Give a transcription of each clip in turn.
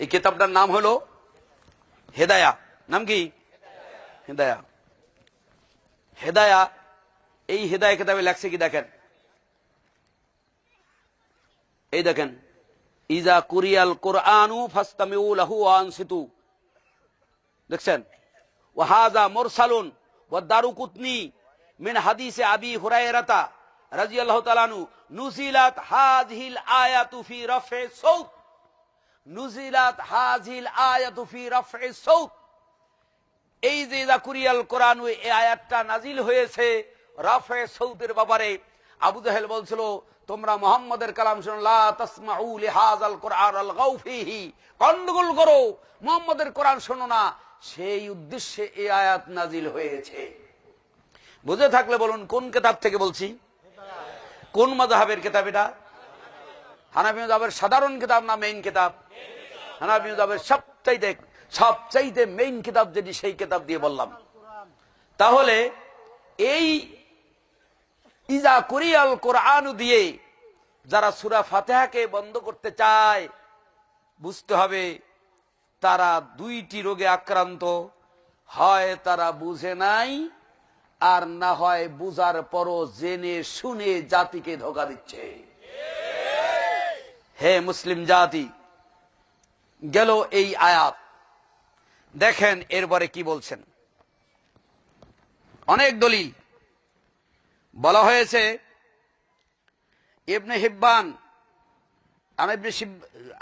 এই কিতাবটার নাম হলো হেদায়া নাম কি হেদায়া হেদায়া এই হেদায়া কিতাবে লেখছে কি দেখেন এই দেখেন ইজা কুরিয়াল কোরআনু ফাস্তামিউ লাহু আনসিতু দেখছেন ওয়াহাজা মুরসালুন ওয়া দারুকুতনি মিন হাদিসে আবি হুরায়রাতা রাদিয়াল্লাহু তাআলা আনহু নুজিলাত হাযিহিল আয়াতু ফি রাফে সাউত নুজিলাত হাযিহিল আয়াতু ফি রাফে সাউত এই যে ইজা কুরিয়াল কোরআন এই আয়াতটা নাজিল হয়েছে রাফে সৌদের ব্যাপারে। আবু জাহেল বলছিল, তোমরা মোহাম্মদের কালাম শুনো, লা তাসমাউ লিহাযাল কোরআন গাউফিহি গন্ডগোল করো, মোহাম্মদের কোরআন শোনো না। সেই উদ্দেশ্যে এই আয়াত নাজিল হয়েছে। বুঝে থাকলে বলুন, কোন কিতাব থেকে বলছি? কোন মাযহাবের কিতাব এটা? হানাফি মাযহাবের সাধারণ কিতাব না মেইন কিতাব? হানাফি মাযহাবের সবচাইতে সবচাইতে মেইন কিতাব যেটি সেই কিতাব দিয়ে বললাম। তাহলে এই ইজা কুরিয়াল কোরআন দিয়ে যারা সুরা ফাতেহাকে বন্ধ করতে চায়, বুঝতে হবে তারা দুইটি রোগে আক্রান্ত। হয় তারা বুঝে নাই, আর না হয় বুঝার পরও জেনে শুনে জাতিকে ধোকা দিচ্ছে। হে মুসলিম জাতি, গেল এই আয়াত। দেখেন, এরপরে কি বলছেন। অনেক দলিল। বলা হয়েছে, ইবনে হিব্বান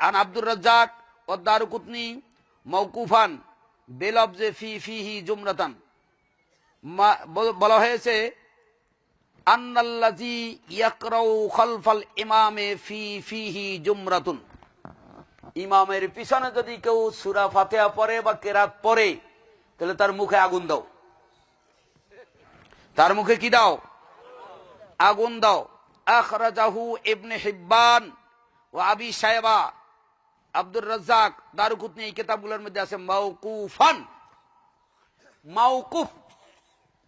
আন আব্দুর রাজ্জাক ও দারুকুতনি মৌকুফান বেলবজে ফি ফিহি জুমরাতান। বলা হয়েছে খলফাল ইমামে ফি ইমামের পিছনে যদি কেউ সুরা ফাতেহা পড়ে বা কেরাত পড়ে, তাহলে তার মুখে আগুন দাও। তার মুখে কি দাও? আগুন দাও। আখরাজাহু ইবনে হিব্বান ও আবি সাহেবা আব্দুর রাজ্জাক, দারুকুতনি এই কিতাবগুলোর মধ্যে আছে মাউকুফান মাউকুফ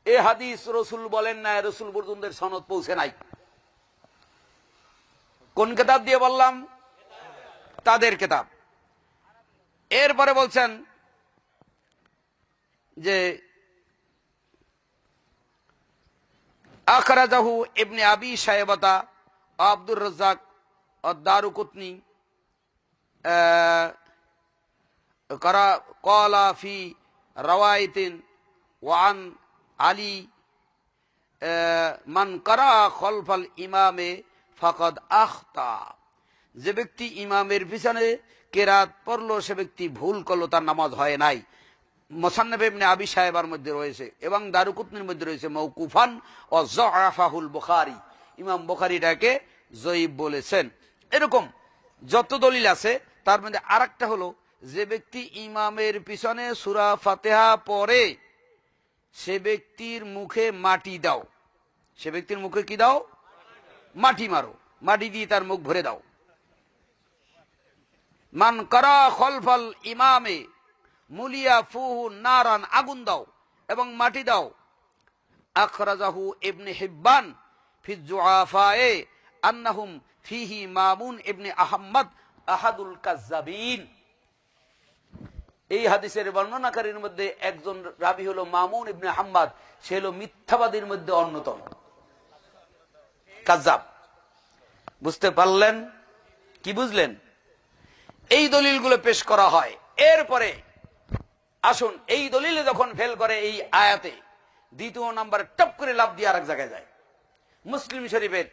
এ হাদিস রসুল বলেন না রসুল পর্যন্তের সনদ পৌঁছে নাই। কোন কেতাব দিয়ে বললাম? তাদের কেতাব। এরপরে বলছেন যে, আখরাজাহু ইবনে আবি সাহেবতা আব্দুর রাজ্জাক দারুকুতনি করা ফি রওয়ায়তিন ওয়ান আলী মান করা খলফাল ইমামে ফকদ আখতা। যে ব্যক্তি ইমামের পিছনে কেরাত পড়ল, সে ব্যক্তি ভুল করল, তার নামাজ হয় নাই। মোসান্নব ইবনে আবি সাহেবার মধ্যে রয়েছে এবং দারুকুতনির মধ্যে রয়েছে মৌকুফান ও জফাহুল বুখারি। ইমাম বুখারিটাকে জয়ীব বলেছেন। এরকম যত দলিল আছে, তার মধ্যে আর হলো, যে ব্যক্তি ইমামের পিছনে সুরা ফাতেহা পড়ে সে ব্যক্তির মুখে মাটি দাও। সে ব্যক্তির মুখে কি দাও? মাটি মারো। মাটি দিয়ে তার মুখ ভরে দাও। মান করা খলফল ইমামে মুলিয়া ফুহু নারান আগুন দাও এবং মাটি দাও। আখরাজাহু ইবনে হিব্বান ফি জুআফায়ে আন্নাহুম ফিহি মামুন ইবনে আহম্মদ আহাদুল কাজ্জাবিন। এই হাদিসের বর্ণনাকারীর মধ্যে একজন রাবি হলো মামুন ইবনে আহম্মদ সে হলো মিথ্যাবাদীর মধ্যে অন্যতম। কাজ্জাব। বুঝতে পারলেন? কি বুঝলেন? এই দলিলগুলো পেশ করা হয়। এরপরে আসুন, এই দলিলে যখন ফেল করে এই আয়াতে, দ্বিতীয় নাম্বার টপ করে লাভ দিয়ে আরেক জায়গায় যায়। মুসলিম শরীফের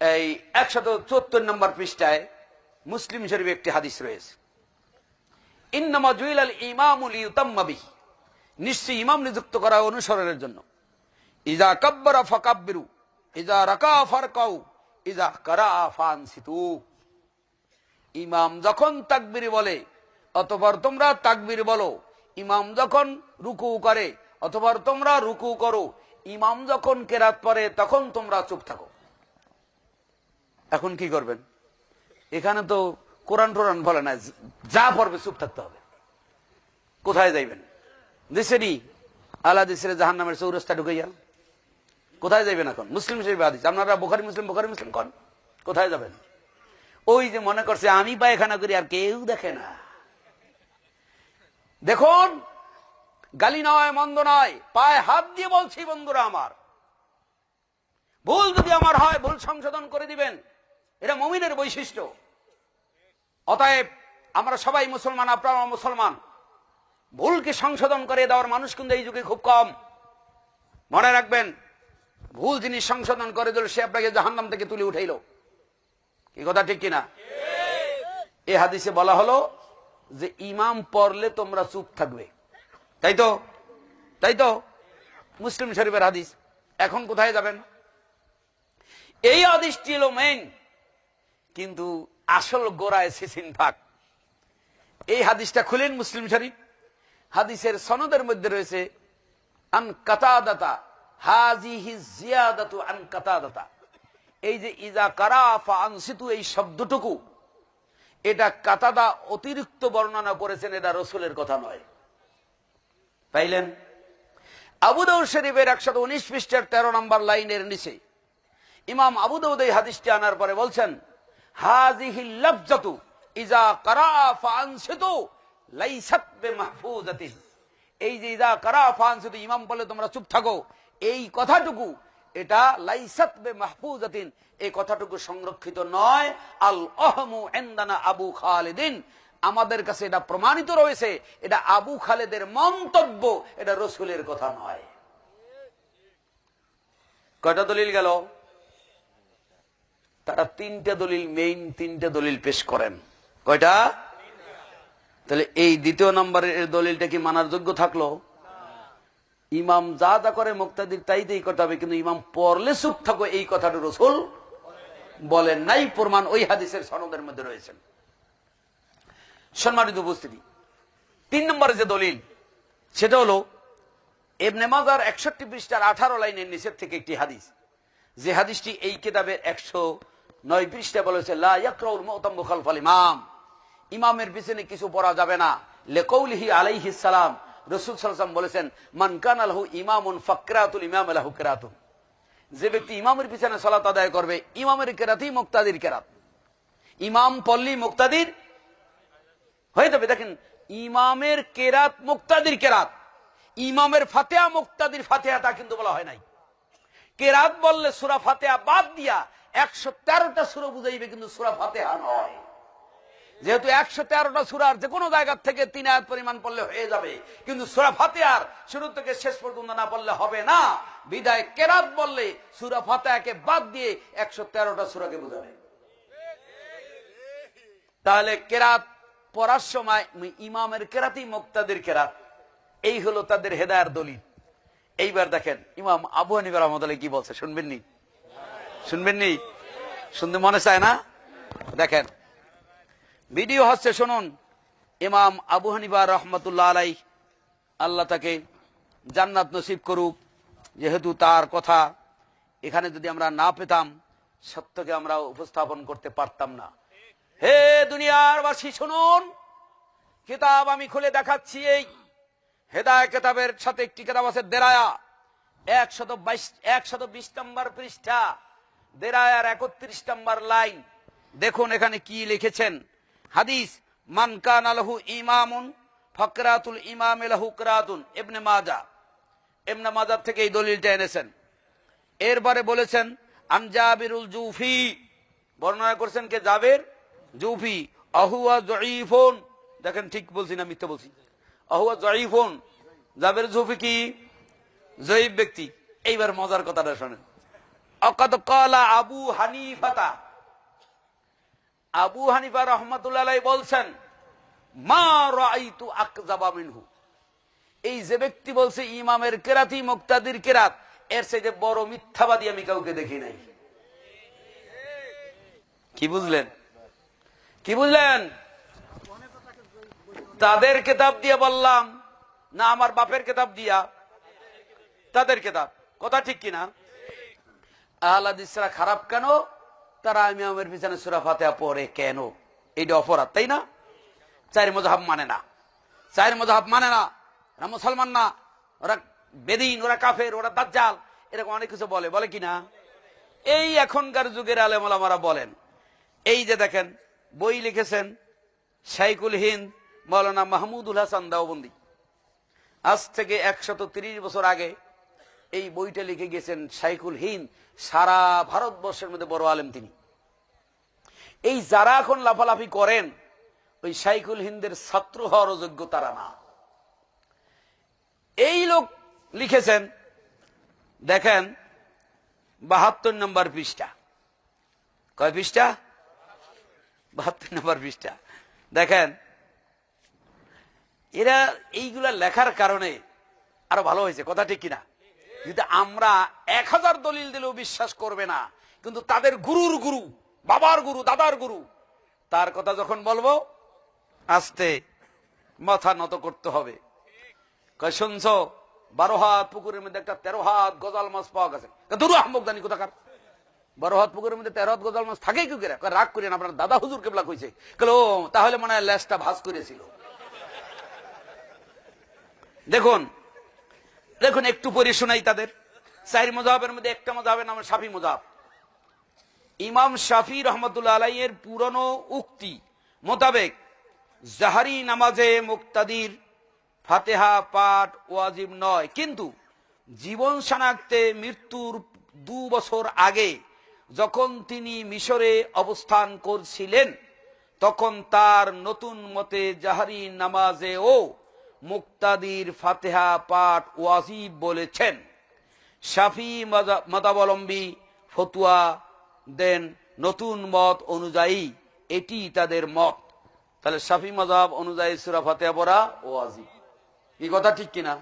এই একশত চুয়াত্তর নম্বর পৃষ্ঠায় মুসলিম শরীফে একটি হাদিস রয়েছে। ইন্নামা জুইল আল ইমামুল নিশ্চয়ই ইমাম নিযুক্ত করা অনুসরণের জন্য। ইজা কাব্বারা ফাকাব্বিরু, ইজা রাকা ফারকাউ, ইজা কারা ফানসিতু। ইমাম যখন তাকবির বলে, অতপর তোমরা তাকবির বলো, ইমাম যখন রুকু করে, অতপর তোমরা রুকু করো, ইমাম যখন কেরাত পরে তখন তোমরা চুপ থাকো। এখন কি করবেন? এখানে তো কোরআন বলে না, যা পড়বে চুপ থাকতে হবে। কোথায় যাইবেন? দেশেরই আলা দেশের জাহান নামের চৌরাস্তা ঢুকাইয়া কোথায় যাইবেন এখন? মুসলিম শরীফ হাদিস। আপনারা বোখারি মুসলিম বোখারি মুসলিম কন? কোথায় যাবেন? ওই যে মনে করছে, আমি পায়খানা করি আর কেউ দেখে না। দেখুন, গালি নয়, মন্দ নয়, পায়ে হাত দিয়ে বলছি, বন্ধুরা আমার। ভুল যদি আমার হয়, ভুল সংশোধন করে দিবেন। এটা মমিনের বৈশিষ্ট্য। অতএব আমরা সবাই মুসলমান আপনারা মুসলমান। ভুলকে সংশোধন করে দেওয়ার মানুষ কিন্তু এই যুগে খুব কম। মনে রাখবেন ভুল জিনিস সংশোধন করে দিল সে আপনাকে জাহান্নাম থেকে তুলে উঠাইল। কি কথা ঠিক কিনা? এ হাদিসে বলা হলো যে ইমাম পড়লে তোমরা চুপ থাকবে। তাই তো? তাই তো? মুসলিম শরীফের হাদিস। এখন কোথায় যাবেন? এই হাদিসটি হলো মেইন কিন্তু আসল গোড়ায় সিসিন থাক। এই হাদিসটা খুলেন মুসলিম শরীফ। হাদিসের সনদের মধ্যে রয়েছে, আন কাতাদাতা, হাজিহি জিয়াদাতু আন কাতাদাতা। এই যে, ইজা কারাফা আনসিতু, এই শব্দটুকু, এটা কাতাদা অতিরিক্ত বর্ণনা করেছেন, এটা রসুলের কথা নয়। পাইলেন? আবুদৌর শরীফের একশত উনিশ পৃষ্ঠের তেরো নম্বর লাইনের নিচে। ইমাম আবুদৌদ এই হাদিসটি আনার পরে বলছেন এই যে তোমরা চুপ এই কথাটুকু, এটা এই কথাটুকু সংরক্ষিত নয়। আল এন্দানা আবু খালিদিন। আমাদের কাছে এটা প্রমাণিত রয়েছে, এটা আবু খালেদের মন্তব্য, এটা রসুলের কথা নয়। কয়টা দলিল গেল? তারা তিনটা দলিল মেইন তিনটা দলিল পেশ করেন। কয়টা? তাহলে এই দ্বিতীয় নম্বরের দলিলটা কি মানার যোগ্য থাকল? ইমাম যা যা করে মুক্তাদির তাইতেই করতে হবে, কিন্তু ইমাম পড়লে চুপ থাকো, এই কথাটা রসুল বলেন নাই, প্রমাণ ওই হাদিসের সনদের মধ্যে রয়েছেন সম্মানিত উপস্থিতি, তিন নম্বরে যে দলিল, সেটা হলো এবনে মাজার একষট্টি পৃষ্ঠার আঠারো লাইনের নিচের থেকে একটি হাদিস। যে হাদিসটি এই কিতাবের একশো নয় পৃষ্ঠা বলেছে ইমাম। ইমামের পিছনে কিছু পড়া যাবে না। লেকৌলিহি আলাইহি সালাম, রসুল সাল্লাম বলেছেন মানকান আলহু ইমামুন ফকরাতুল ইমাম আলাহু কেরাতুন। যে ব্যক্তি ইমামের পিছনে সলাত আদায় করবে, ইমামের কেরাতই মুক্তাদির কেরাত। ইমাম পল্লী মুক্তাদির হয়ে যাবে। দেখেন, ইমামের কেরাত মুক্তাদির কেরাত। ইমামের ফাতেহা মুক্তাদির ফাতেহা তা কিন্তু বলা হয় নাই। কেরাত বললে সুরা ফাতেহা বাদ দিয়া একশো তেরোটা সুরা বুঝাইবে কিন্তু সুরা ফাতেহা নয়। যেহেতু একশো তেরোটা সুরার যে কোনো জায়গার থেকে তিন আয়াত পরিমাণ পড়লে হয়ে যাবে, কিন্তু সুরা ফাতেহার শুরু থেকে শেষ পর্যন্ত না পড়লে হবে না। বিদায় কেরাত বললে সুরা ফাতেহাকে বাদ দিয়ে একশো তেরোটা সুরাকে বোঝাবে। তাহলে কেরাত পড়ার সময় ইমামের কেরাতই মুক্তাদের কেরাত, এই হলো তাদের হেদায়ার দলিল। এইবার দেখেন ইমাম আবু হানিফা রহমতুল্লাহ কি বলছে শুনবেন নি শুনবেন নি শুনতে মনে চায় না? দেখেন, ভিডিও হচ্ছে, শুনুন, ইমাম আবু হানিফা রহমতুল্লাহ আলাই আল্লাহ তাকে জান্নাত নসিব করুক, যেহেতু তার কথা এখানে যদি আমরা না পেতাম, সত্যকে আমরা উপস্থাপন করতে পারতাম না। হে দুনিয়ার বাসী, শুনুন, কিতাব আমি খুলে দেখাচ্ছি এই হেদায় কেতাবের সাথে একটি কেতাব আছে দেরায়া, একশত বাইশ, একশত বিশ নম্বর পৃষ্ঠা। দেরায়ার একত্রিশ নম্বর লাইন। দেখুন এখানে কি লিখেছেন। হাদিস মানকান আলহু ইমামুন, ফকরাতুল ইমাম এলাহু করাতুন এবনে মাজা। এবনে মাজার থেকে এই দলিলটা এনেছেন। এরপরে বলেছেন আনজাবিরুল জুফি। বর্ণনা করছেন কে? জাবের জুফি। আহুয়া জয়ীফোন। দেখেন ঠিক বলছি না মিথ্যা বলছি। আহুয়া জয়ীফোন। জাবের জুফি কি? জয়ীব ব্যক্তি। এইবার মজার কথাটা শোনেন। আবু হানিফাতা। আবু হানিফা রহমতুল্লাহ বলছেন এই যে ব্যক্তি বলছে, ইমামের কেরাতি, মুক্তাদির কেরাত, এর সাথে বড় মিথ্যাবাদী আমি কাউকে দেখি নাই। কি বুঝলেন? কি বুঝলেন? তাদের কেতাব দিয়ে বললাম, না আমার বাপের কেতাব দিয়া? তাদের কেতাব। কথা ঠিক কিনা? আহলাদিসরা খারাপ কেন? তারা আমি আমার পিছনে সুরা ফাতেহা পড়ে কেন? এইটা অপরাধ, তাই না? চার মজাহাব মানে না। চার মজাহাব মানে না। ওরা মুসলমান না। ওরা বেদিন, ওরা কাফের, ওরা দাজ্জাল, এরকম অনেক কিছু বলে। বলে কি না? এই এখনকার যুগের আলেমারা বলেন, এই যে দেখেন, বই লিখেছেন শাইকুল হিন্দ মৌলানা মাহমুদুল হাসান দাওবন্দি। আজ থেকে একশত বছর আগে এই বইটা লিখে গেছেন শাইকুল হিন্দ, সারা ভারতবর্ষের মধ্যে বড় আলেম তিনি। এই যারা এখন লাফালাফি করেন, ওই শাইকুল হিন্দের ছাত্র হওয়ার যোগ্য তারা না। এই লোক লিখেছেন, দেখেন, বাহাত্তর নম্বর পৃষ্ঠা। কয় পৃষ্ঠা? বাহাত্তর নম্বর পৃষ্ঠা। দেখেন, এরা এইগুলা লেখার কারণে আরও ভালো হয়েছে। কথা ঠিক কিনা? যদি আমরা এক হাজার দলিল দিলেও বিশ্বাস করবে না, কিন্তু তাদের গুরুর গুরু, বাবার গুরু, দাদার গুরু, তার কথা যখন বলব, আস্তে মাথা নত করতে হবে। শুনছ? বারো হাত পুকুরের মধ্যে একটা তেরো হাত গজাল মাছ পাওয়া গেছে। দুরু আহমক জানি কোথাকার? বারো হাত পুকুরের মধ্যে তেরো হাত গজাল মাছ থাকে কি করে? রাগ করেন আপনার দাদা হুজুর কেবলা কইছে। কেলো তাহলে মনে হয় ল্যাসটা ভাস করেছিল। দেখুন দেখুন, একটু পরে শোনাই তাদের। চার মজাবের মধ্যে একটা মজাবের নাম সাফি মজাব। ইমাম শাফি রহমতুল্লাহ আলাইয়ের পুরনো উক্তি মোতাবেক জাহারি নামাজে মুক্তাদির ফাতেহা পাঠ ওয়াজিব নয়। কিন্তু জীবন শনাক্তে মৃত্যুর দু বছর আগে যখন তিনি মিশরে অবস্থান করছিলেন, তখন তার নতুন মতে জাহারি নামাজেও মুক্তাদির ফাতেহা পাঠ ওয়াজিব বলেছেন। শাফি মতাবলম্বী ফতুয়া দেন নতুন মত অনুযায়ী এটি তাদের মত। তাহলে শাফি মজাব অনুযায়ী সুরা ফাতেহা পড়া ওয়াজিব। এই কথা ঠিক কিনা?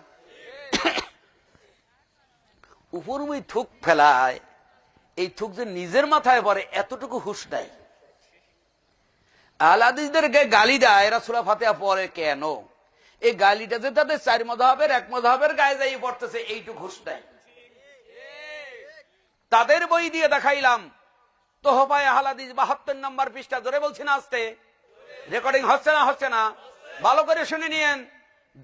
উপরমই থুক ফেলায়, এই থুক যে নিজের মাথায় পড়ে, এতটুকু হুশ নাই। আলাদিসদেরকে গালি দেয়, এরা সুরা ফাতেহা পড়ে কেন? এই গালিটা যে তাদের চার মধাবের এক মধাবের গায়ে যাই পড়তেছে, এইটুকু হুশ নাই। তাদের বই দিয়ে দেখাইলাম, তোহফায় হালাদিস বাহাত্তর নম্বর পৃষ্ঠা ধরে বলছি না আসতে। রেকর্ডিং হচ্ছে না হচ্ছে না। ভালো করে শুনে নিয়েন।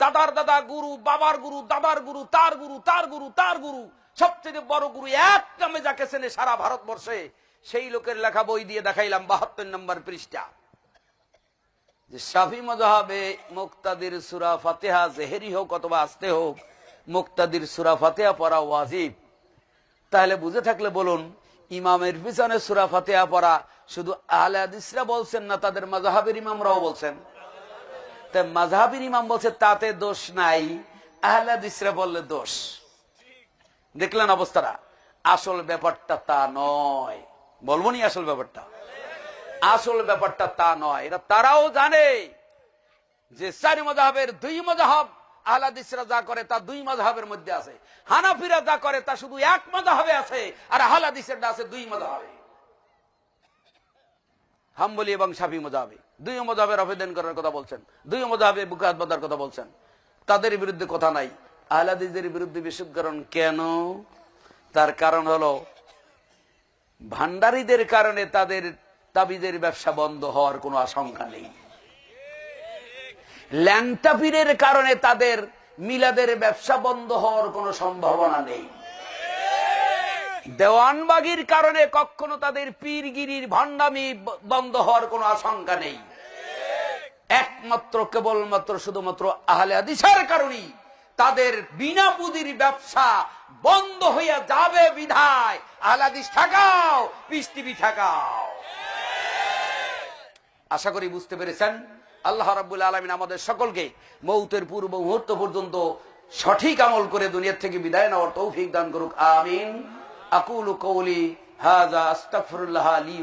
দাদার দাদা গুরু, বাবার গুরু, দাদার গুরু, তার গুরু তার গুরু তার গুরু, সবচেয়ে বড় গুরু এক নামে যাকে সারা ভারতবর্ষে, সেই লোকের লেখা বই দিয়ে দেখাইলাম বাহাত্তর নম্বর পৃষ্ঠা। যে শাফি মজাহাবে মুক্তাদির সুরা ফাতেহা জেহেরি হোক অথবা আসতে হোক, মুক্তাদির সুরা ফাতেহা পড়া ওয়াজিব। তাহলে বুঝে থাকলে বলুন ইমামের পিছনে সুরা ফাতেহা পড়া শুধু আহলে হাদিসরা বলছেন না তাদের মাজাহাবের ইমামরাও বলছেন? তাই মাঝহাবির ইমাম বলছে, তাতে দোষ নাই, আহলে হাদিসরা বললে দোষ। দেখলেন অবস্থাটা? আসল ব্যাপারটা তা নয়। বলব আসল ব্যাপারটা? আসল ব্যাপারটা তা নয়। এটা তারাও জানে যে চারি মজাহের দুই মজাহাব আহলাদিসরা যা করে তা দুই মজাহের মধ্যে আছে। হানাফিরা যা করে তা শুধু এক মজাহাবে আছে আর আহলাদিসের আছে দুই মজাহাবে। হাম্বলি এবং সাফি মজাহাবে। দুই মজাহের আবেদন করার কথা বলছেন। দুই মজাহাবে বুকাত বাদার কথা বলছেন। তাদের বিরুদ্ধে কথা নাই। আহলাদিসের বিরুদ্ধে বিশুদ্ধকরণ কেন? তার কারণ হলো, ভান্ডারীদের কারণে তাদের তাবিদের ব্যবসা বন্ধ হওয়ার কোনো আশঙ্কা নেই। ল্যাংটাপিরের কারণে তাদের মিলাদের ব্যবসা বন্ধ হওয়ার কোনো সম্ভাবনা নেই। দেওয়ানবাগির কারণে কখনো তাদের পীরগিরির ভণ্ডামি বন্ধ হওয়ার কোনো আশঙ্কা নেই। একমাত্র, কেবলমাত্র, শুধুমাত্র আহলে আদিসার কারণেই তাদের বিনা পুঁজির ব্যবসা বন্ধ হইয়া যাবে বিধায়। আহলাদিস ঠাকাও, পিস টিভি আশা করি বুঝতে পেরেছেন। আল্লাহ রাবুল আলমিন আমাদের সকলকে মৌতের পূর্ব মুহূর্ত পর্যন্ত সঠিক আমল করে দুনিয়ার থেকে বিদায় নেওয়ার তৌফিক দান করুক। আমিন। আকুল কৌলি হাজা আস্তাফরুল্লাহ আলী